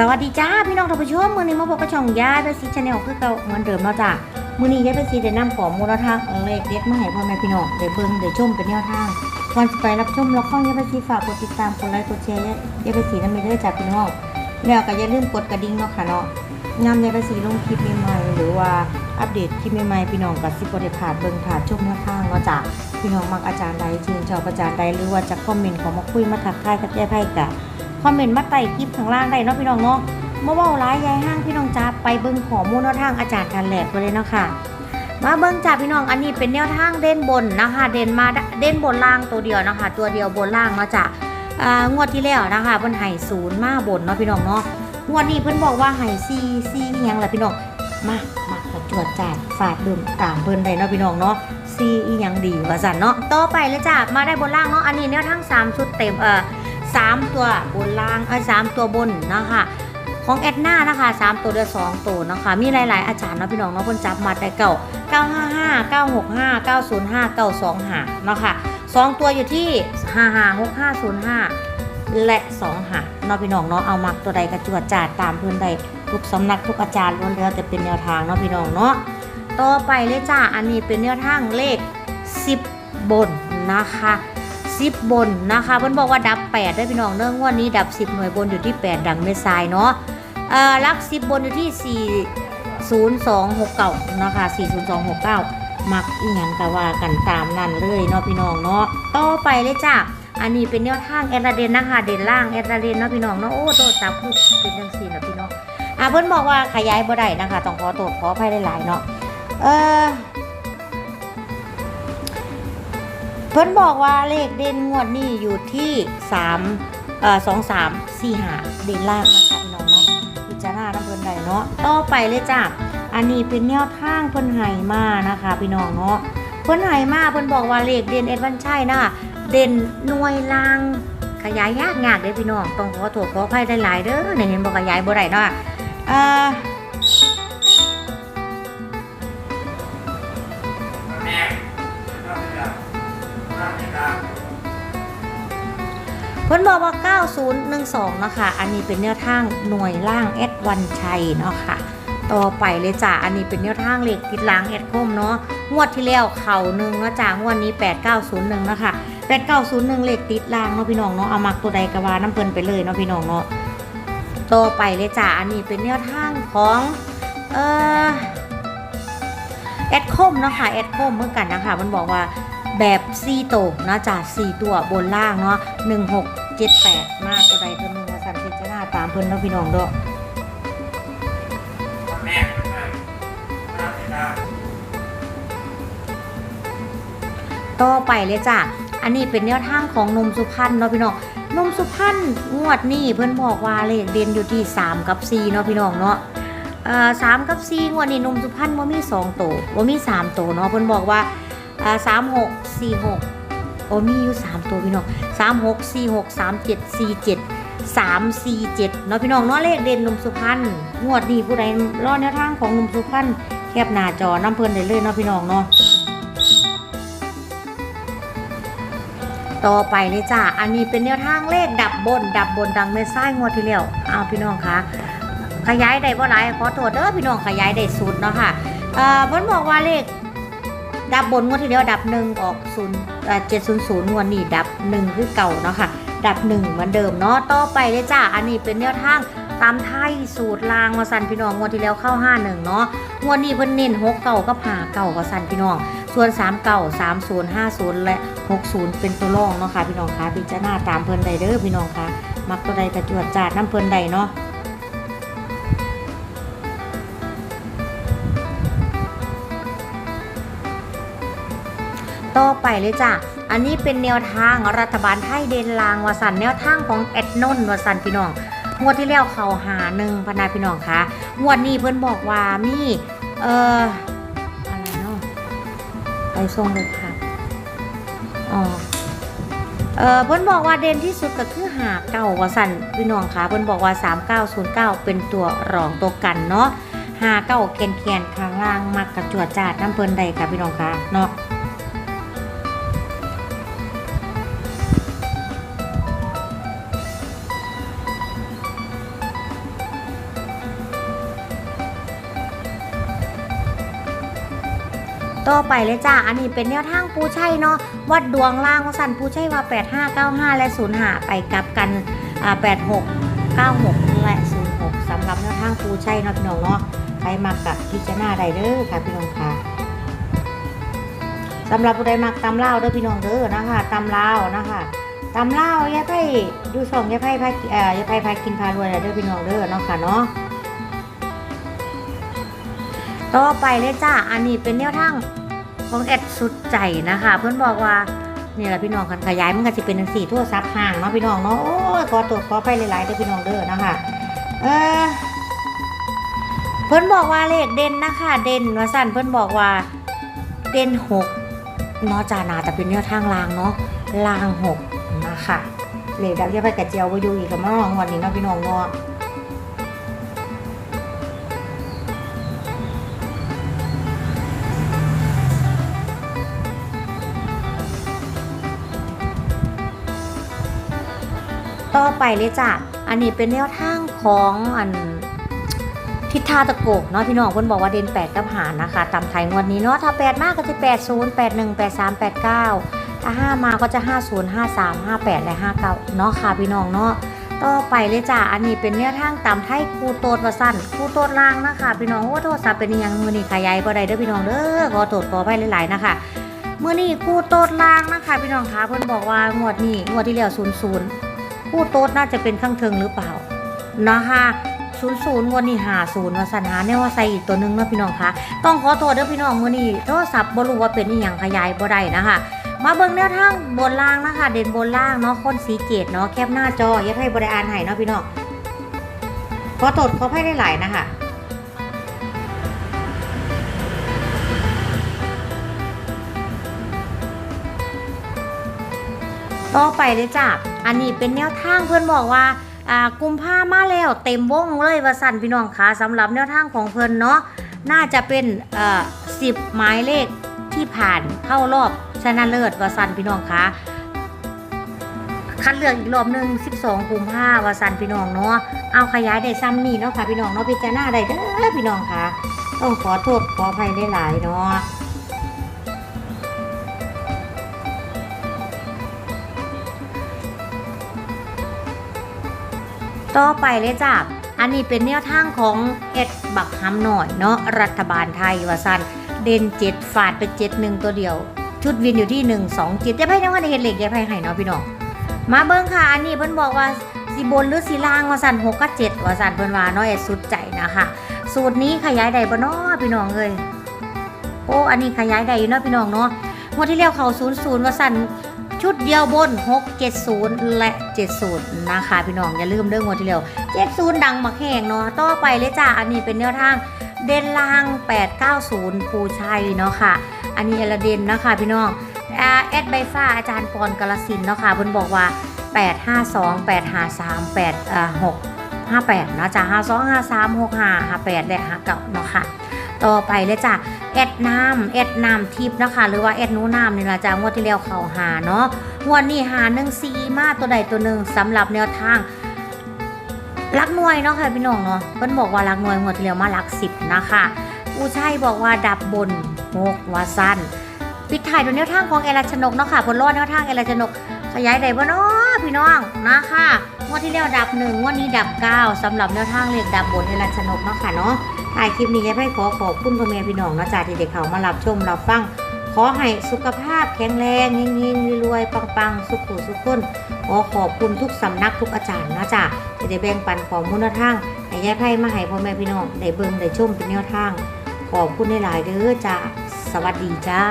สวัสดีจ้าพี่น้องท่านผู้ชมมือนี้มาพบกับช่องยายไปซีชาแนลคือเก่าเหมือนเดิมเนาะจ้ามือนี้ยายไปซีได้นำของมูลค่าเลขเด็ดมาให้พ่อแม่พี่น้องได้เบิ่งได้ชมเป็นแนวทางก่อนไปรับชมรับฟังยายไปซีฝากกดติดตามกดไลค์กดแชร์ยายไปซีนั่นไม่ได้จ้าพี่น้องแล้วก็อย่าลืมกดกระดิ่งเนาะค่ะเนาะนำยายไปซีลงคลิปใหม่ๆหรือว่าอัปเดตคลิปใหม่ๆพี่น้องกับสิบได้ผ่านเบิ่งผ่านชมแนวทางเนาะจ้าพี่น้องมักอาจารย์ใดชื่นชอบอาจารย์ใดหรือว่าจะคอมเมนต์ของมาคุยมาทักทายกับยายไพ่กะค อมเมนต์มาใต้คลิปข้างล่างได้เนาะพี่น้องเนาะเมื่อว่าร้ายยายห้างพี่น้องจ้าไปเบิ่งขอมูลแนวทางอาจารย์กันแหลกไปเลยเนาะค่ะมาเบิ่งจ้าพี่น้องอันนี้เป็นแนวทางเด่นบนนะคะ เด่นมาเด่นบนล่างตัวเดียวนะคะ ตัวเดียวบนล่างเนาะจ้ะอ่างวดที่แล้วนะคะเพิ่นให้ศูนย์มาบนเนาะพี่น้องเนาะงวดนี้เพิ่นบอกว่าให้ซีซีอิหยังล่ะพี่น้องมามากระจวดจาดฝาดดื่มตามเพิ่นได้เนาะพี่น้องเนาะซีอีหยังดีว่าสั่นเนาะต่อไปเลยจ้ามาได้บนล่างเนาะอันนี้แนวทางสามชุดเต็มเอ่อ สามตัวบนล่างเอ้สามตัวบนนะคะของแอดนานะคะสามตัวเดือสองตัวนะคะมีหลาย ๆ อาจารย์เนาะพี่น้องเนาะคนจับมาได้เก่าเก้าห้าห้าเก้าหกห้าเก้าศูนย์ห้าเก้าสองห้าเนาะค่ะสองตัวอยู่ที่ห้าห้าหกห้าศูนย์ห้าและสองหาเนาะพี่น้องเนาะเอามักตัวใดกระจวดจาดตามเพื่อนใดทุกสำนักทุกอาจารย์ล้วนแล้วแต่เป็นแนวทางเนาะพี่น้องเนาะต่อไปเลยจ้าอันนี้เป็นแนวทางเลข 10 บนนะคะ 10 บนนะคะเพิ่นบอกว่าดับ8ได้พี่น้องเนื่องวันนี้ดับ 10 หน่วยบนอยู่ที่ 8 ดังไม่ทรายเนาะเอ่อลัก 10 บนอยู่ที่ 40269นะคะ40269 มักอีหยังก็ว่ากันตามนั่นเลยเนาะพี่น้องเนาะต่อไปเลยจ้าอันนี้เป็นแนวทางแอดราเดนนะคะเด่นล่างแอดราเดนเนาะพี่น้องเนาะโอ้โตจับคือเป็นจังซี่นะพี่น้องอะเพิ่นบอกว่าขยายบ่ได้นะคะต้องขอโทษขออภัยหลายๆเนาะเออ พิ่นบอกว่าเลขเด่นงวดนี้อยู่ที่3เอ่อ2 3 4 5เด่นล่างนะคะน้องเนาะพิจารณาน้ำเพิ่นได้เนาะต่อไปเลยจ้ะอันนี้เป็นแนวทางเพิ่นให้มานะคะพี่น้องเนาะเพิ่นให้มาเพิ่นบอกว่าเลขเด่นเอ็ดวันชัยนะคะเด่นหน่วยล่างขยายยากยากเด้พี่น้องต้องขอโทษขออภัยหลายๆเด้อเนี่ยเห็นบอกขยายบ่ได้เนาะเอ่อ เพิ่นบอกว่า 9012 นะคะ อันนี้เป็นแนวทางหน่วยล่างแอดวันชัยเนาะค่ะ ต่อไปเลยจ้ะ อันนี้เป็นแนวทางเหล็กติดล้างแอดคมเนาะ งวดที่แล้วเข่าหนึ่งเนาะจ้ะ งวดนี้ 8901 นะค่ะ8901เหล็กติดล้างเนาะพี่น้องเนาะ เอามักตัวใดกระวาน้ำเพิ่นไปเลยเนาะพี่น้องเนาะ ต่อไปเลยจ้ะ อันนี้เป็นแนวทางของ เอ่อแอดคมเนาะค่ะ แอดคมเมื่อกันนะคะ มันบอกว่า แบบ4โตวนะจ๊ะ4ตัวบนล่างเนาะ1 6 7 8มากตัวใดตัวหนึ่งมาสันพิจารณาตามเพิ่นเนาะพี่น้องเด้อต่อไปเลยจ้ะ อันนี้เป็นแนวทางของนมสุพรรณเนาะพี่น้อง นมสุพรรณงวดนี้เพิ่อนบอกว่าเลขเด่นอยู่ที่ 3 กับ 4 เนาะพี่น้องเนาะสามกับ4งวดนี้นมสุพรรณบ่ามี2โตวบ่มี3โตเนาะเพิ่อนบอกว่า สามหกสี่หกโอ้มีอยู่สามตัวพี่น้องสามหกสี่หกสามเจ็ดสี่เจ็ดสามสี่เจ็ดเนาะพี่น้องเนาะเลขเด่นนมสุพรรณงวดนี้ผู้ใดรอดแนวทางของนมสุพรรณแคบหน้าจอน้ำเพลินได้เลยเนาะพี่น้องเนาะต่อไปเลยจ้าอันนี้เป็นแนวทางเลขดับบน ดับบนดังไม่ไส้งวดที่แล้วเอาพี่น้องคะขยายได้บ่หลายขอโทษเด้อพี่น้องขยายได้สุดเนาะค่ะเอ่อเพิ่นบอกว่าเลข ดับบนงวดที่แล้วดับหนึ่งออกศูนย์เจ็ดศูนย์ศูนย์งวดนี้ดับหนึ่งคือเก่าเนาะค่ะ ดับหนึ่งเหมือนเดิมเนาะต่อไปเลยจ้าอันนี้เป็นแนวทางตามไทยสูตรลางมาสันพี่น้องงวดที่แล้วเข้าห้าหนึ่งเนาะงวดนี้เพิ่นเน้นหกเก่าก็ผ่าเก่ากับสันพี่น้อง ส่วนสามเก่าสามศูนย์ห้าศูนย์และหกศูนย์เป็นตัวรองเนาะค่ะพี่น้องคะพิจารณาตามเพิ่นใดเด้อพี่น้องคะมักตัวใดกระจวดจาดน้ำเพิ่นใดเนาะ ต่อไปเลยจ้ะ อันนี้เป็นแนวทางรัฐบาลไทยเดนลางวสันแนวทางของแอดนนท์วสันพี่น้องงวดที่แล้วเขาหาหนึ่งพนาพี่น้องคะงวดนี้เพิ่อนบอกว่ามีเอ่ออะไรเนาะไปส่งเลยค่ะอ๋อเออเพิ่นบอกว่าเด่นที่สุดก็คือหาเก้าวสันพี่น้องคะเพิ่นบอกว่า 3909 เป็นตัวรองตัวกันเนาะหาเก้าแคนแคนข้างล่างมักกระจวดจาดน้ำเพิ่นใดค่ะพี่น้องคะเนาะ ต่อไปเลยจ้า อันนี้เป็นแนวทางปูชัยเนาะ วัดดวงล่างของสันปูชัยว่า 8595 และ 05 ไปกลับกันอ่า86 96 และ 06สำหรับแนวทางปูชัยเนาะพี่น้องเนาะใครมักกับพิจารณาได้เด้อค่ะพี่น้องค่ะสำหรับผู้ใดมักตำเล่าเด้อพี่น้องเด้อนะคะตำเล่านะคะตำเล่ายายไพ่ดูส่องยายไพ่พาเอ่อยายไพ่พากินพารวยเด้อพี่น้องเด้อเนาะค่ะเนาะ ต่อไปเลยจ้า อันนี้เป็นแนวทางของแอดสุดใจนะคะ เพื่อนบอกว่านี่แหละพี่น้องคันขยายมันก็จะเป็นหนังสี่ทั่วซับห่างเนาะพี่น้องเนาะโอ้ยขอตรวจขอไปหลายๆเด้อพี่น้องเด้อนะคะเออเพื่อนบอกว่าเลขเด่นนะคะ เด่นว่าสั่นเพื่อนบอกว่าเด่นหกเนาะจานาแต่เป็นแนวทางลางเนาะลางหกนะคะเลขดับยาไปกระเจียวไปดูอีกกับมาลองวันนี้เนาะพี่น้องเนาะ ต่อไปเลยจ้ะ อันนี้เป็นแนวทางของอันทิศทาตะโกกเนาะพี่น้องเพิ่นบอกว่าเด่น8กับหารนะคะตามไทยงวดนี้เนาะถ้า 8 มากก็จะ 80 81 83 89 ถ้า 5 มาก็จะ 50 53 58 และ 59 เนาะค่ะพี่น้องเนาะต่อไปเลยจ้ะอันนี้เป็นแนวทางตามไทยคูโตดว่าสั้นคูโตดล่างนะคะพี่น้องโอ้โทรศัพท์เป็นยังมือนี้ขยายบ่ได้เด้อพี่น้องเด้อขอโทษขอไปหลายๆนะคะมื้อนี้ครูโตดล่างนะคะ พี่น้องคะเพิ่นบอกว่างวดนี้งวดที่แล้ว00 ผู้โต๊ดน่าจะเป็นข้างเทิงหรือเปล่านะคะศูนย์ศูนย์วันนี้หาศูนย์มาสันหาแนี่ว่าใส่อีกตัวหนึงเนาะพี่น้องคะต้องขอโทษเด้อพี่น้องมื่อนี้โทรศัพท์บรูว่าเป็นอย่างขยายบ่ได้นะคะ มาเบิ่งแนวทางบนล่างนะคะ เด่นบนล่างเนาะคนสีเกตเนาะแคบหน้าจออย่าให้บริอ่านให้เนาะพี่น้องขอโทษขอให้ได้หลายนะคะ ต่อไปเลยจ้ะอันนี้เป็นแนวทางเพื่อนบอกว่าอ่ากุมภามาแล้วเต็มวงเลยว่าสั่นพี่น้องคะสำหรับแนวทางของเพื่อนเนาะน่าจะเป็นเอ่อสิบหมายเลขที่ผ่านเข้ารอบชนะเลิศว่าสั่นพี่น้องคะคัดเลือกอีกรอบหนึ่ง12กุมภาว่าสั่นพี่น้องเนาะเอาขยายได้ซ้ำนี่เนาะค่ะพี่น้องเนาะพิจารณาได้เด้อพี่น้องคะต้องขอโทษขออภัยได้หลายๆเนาะ ต่อไปเลยจ้ะอันนี้เป็นแนวทางของเอ็ดบักฮัมหน่อยเนาะรัฐบาลไทยว่าสันเด่นเจ็ดฝาดไปเจ็ดหนึ่งตัวเดียว ชุดวินอยู่ที่หนึ่งสองเจ็ดยายไพ่ยังว่าเห็นเหล็กยายไพ่ให้เนาะพี่น้องมาเบิ้งค่ะ อันนี้เพิ่นบอกว่าสีบนหรือสีล่างว่าสันหกกับเจ็ดว่าสันเพิ่นว่าเนาะเอ็ดสุดใจนะคะสูตรนี้ขยายได้บ่เนาะพี่น้องเอ้ยโอ้อันนี้ขยายได้อยู่เนาะพี่น้องเนาะงวดที่แล้วเขาศูนย์ศูนย์ว่าสัน ชุดเดียวบน 670 และ 70 นะคะ พี่น้องอย่าลืมเรื่องงวดที่เร็ว70 ดังบักแห้งเนาะต่อไปเลยจ้าอันนี้เป็นแนวทางเดนล่าง 890 ปูชัยเนาะค่ะ อันนี้เอลเดนนะคะพี่น้องแอดใบฟ้าอาจารย์ปอนกาลสินเนาะค่ะเพิ่นบอกว่า 852 853 8อ่า6 58นะจ๊ะ52 53 65 58และ59เนาะค่ะ ต่อไปเลยจ้ะแอดน้ำแอดน้ำทิพนะคะ หรือว่าแอดนูน้ำนี่ละจ้างวดที่แล้วเขาหาเนาะงวดนี้หาหนึ่งซีมาตัวใดตัวหนึ่งสำหรับแนวทางรักหน่วยเนาะค่ะพี่น้องเนาะเพิ่นบอกว่ารักหน่วยงวดที่แล้วมารักสิบนะคะอูชัยบอกว่าดับบนหกว่าสั้นปิดถ่ายด้วแนวทางของเอลชนกเนาะค่ะผลรอดแนวทางเอลชนกขยายได้บ่เนาะพี่น้องนะคะงวดที่แล้วดับหนึ่งงวดนี้ดับเก้าสำหรับแนวทางเลขดับบนเอลชนกเนาะค่ะเนาะ ถ่ายคลิปนี้ยายไพ่ขอขอบคุณพ่อแม่พี่น้องนะจ๊ะที่เด็กเขามารับชมรับฟัง ขอให้สุขภาพแข็งแรงเฮงๆรวยๆปังๆ สุขุสุขคนขอขอบคุณทุกสำนักทุกอาจารย์นะจ๊ะที่ได้แบ่งปันของมูลทางให้ยายไพ่มาให้พ่อแม่พี่น้องได้เบิ่งได้ชมเป็นแนวทาง ขอบคุณหลายๆเด้อจ้ะสวัสดีจ้า